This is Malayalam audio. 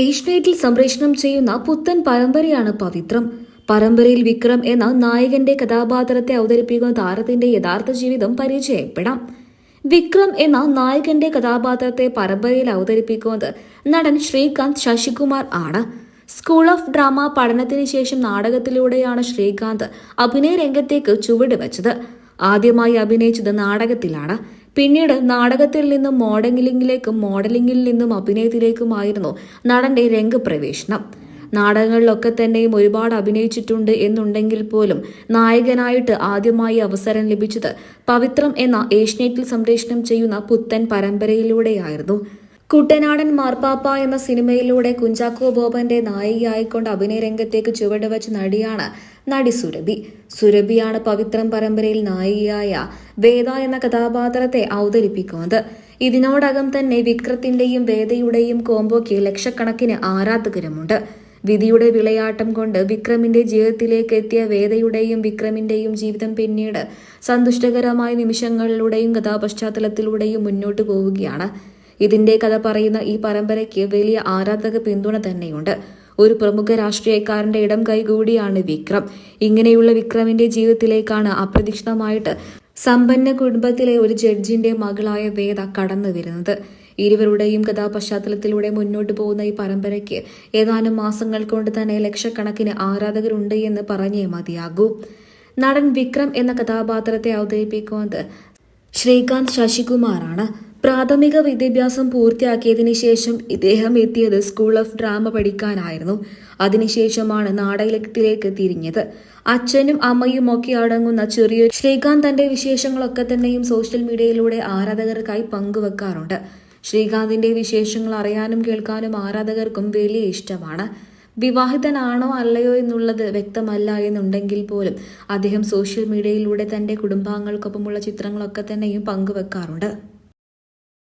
ഏഷ്യനെറ്റിൽ സംപ്രേഷണം ചെയ്യുന്ന പുത്തൻ പരമ്പരയാണ് പവിത്രം. പരമ്പരയിൽ വിക്രം എന്ന നായകന്റെ കഥാപാത്രത്തെ അവതരിപ്പിക്കുന്ന താരത്തിന്റെ യഥാർത്ഥ ജീവിതം പരിചയപ്പെടാം. വിക്രം എന്ന നായകന്റെ കഥാപാത്രത്തെ പരമ്പരയിൽ അവതരിപ്പിക്കുന്നത് നടൻ ശ്രീകാന്ത് ശശികുമാർ ആണ്. സ്കൂൾ ഓഫ് ഡ്രാമ പഠനത്തിന് ശേഷം നാടകത്തിലൂടെയാണ് ശ്രീകാന്ത് അഭിനയ രംഗത്തേക്ക് ചുവട് വെച്ചത്. ആദ്യമായി അഭിനയിച്ചത് നാടകത്തിലാണ്. പിന്നീട് നാടകത്തിൽ നിന്നും മോഡലിംഗിലേക്കും മോഡലിംഗിൽ നിന്നും അഭിനയത്തിലേക്കുമായിരുന്നു നടന്റെ രംഗപ്രവേശനം. നാടകങ്ങളിലൊക്കെ തന്നെയും ഒരുപാട് അഭിനയിച്ചിട്ടുണ്ട് എന്നുണ്ടെങ്കിൽ പോലും നായകനായിട്ട് ആദ്യമായി അവസരം ലഭിച്ചത് പവിത്രം എന്ന ഏഷ്യനെറ്റിൽ സംപ്രേഷണം ചെയ്യുന്ന പുത്തൻ പരമ്പരയിലൂടെയായിരുന്നു. കുട്ടനാടൻ മാർപ്പാപ്പ എന്ന സിനിമയിലൂടെ കുഞ്ചാക്കോ ബോബന്റെ നായികയായിക്കൊണ്ട് അഭിനയ രംഗത്തേക്ക് ചുവടുവച്ച നടിയാണ് നടി സുരഭി. സുരഭിയാണ് പവിത്രം പരമ്പരയിൽ നായികയായ വേദ എന്ന കഥാപാത്രത്തെ അവതരിപ്പിക്കുന്നത്. ഇതിനോടകം തന്നെ വിക്രത്തിന്റെയും വേദയുടെയും കോംബോയ്ക്ക് ലക്ഷക്കണക്കിന് ആരാധകരുമുണ്ട്. വിധിയുടെ വിളയാട്ടം കൊണ്ട് വിക്രമിന്റെ ജീവിതത്തിലേക്ക് എത്തിയ വേദയുടെയും വിക്രമിന്റെയും ജീവിതം പിന്നീട് സന്തുഷ്ടകരമായ നിമിഷങ്ങളിലൂടെയും കഥാപശ്ചാത്തലത്തിലൂടെയും മുന്നോട്ടു പോവുകയാണ്. ഇതിന്റെ കഥ പറയുന്ന ഈ പരമ്പരയ്ക്ക് വലിയ ആരാധക പിന്തുണ തന്നെയുണ്ട്. ഒരു പ്രമുഖ രാഷ്ട്രീയക്കാരന്റെ ഇടം കൈകൂടിയാണ് വിക്രം. ഇങ്ങനെയുള്ള വിക്രമിന്റെ ജീവിതത്തിലേക്കാണ് അപ്രതീക്ഷിതമായിട്ട് സമ്പന്ന കുടുംബത്തിലെ ഒരു ജഡ്ജിന്റെ മകളായ വേദ കടന്നു വരുന്നത്. ഇരുവരുടെയും കഥാപശ്ചാത്തലത്തിലൂടെ മുന്നോട്ട് പോകുന്ന ഈ പരമ്പരയ്ക്ക് ഏതാനും മാസങ്ങൾ കൊണ്ട് തന്നെ ലക്ഷക്കണക്കിന് ആരാധകരുണ്ട് എന്ന് പറഞ്ഞേ മതിയാകൂ. നടൻ വിക്രം എന്ന കഥാപാത്രത്തെ അവതരിപ്പിക്കുന്നത് ശ്രീകാന്ത് ശശികുമാറാണ്. പ്രാഥമിക വിദ്യാഭ്യാസം പൂർത്തിയാക്കിയതിനു ശേഷം ഇദ്ദേഹം എത്തിയത് സ്കൂൾ ഓഫ് ഡ്രാമ പഠിക്കാനായിരുന്നു. അതിനുശേഷമാണ് നാടകത്തിലേക്ക് തിരിഞ്ഞത്. അച്ഛനും അമ്മയും ഒക്കെ അടങ്ങുന്ന ചെറിയ ശ്രീകാന്ത് തന്റെ വിശേഷങ്ങളൊക്കെ തന്നെയും സോഷ്യൽ മീഡിയയിലൂടെ ആരാധകർക്കായി പങ്കുവെക്കാറുണ്ട്. ശ്രീകാന്തിന്റെ വിശേഷങ്ങൾ അറിയാനും കേൾക്കാനും ആരാധകർക്കും വലിയ ഇഷ്ടമാണ്. വിവാഹിതനാണോ അല്ലയോ എന്നുള്ളത് വ്യക്തമല്ല എന്നുണ്ടെങ്കിൽ പോലും അദ്ദേഹം സോഷ്യൽ മീഡിയയിലൂടെ തന്റെ കുടുംബാംഗങ്ങൾക്കൊപ്പമുള്ള ചിത്രങ്ങളൊക്കെ തന്നെയും പങ്കുവെക്കാറുണ്ട്.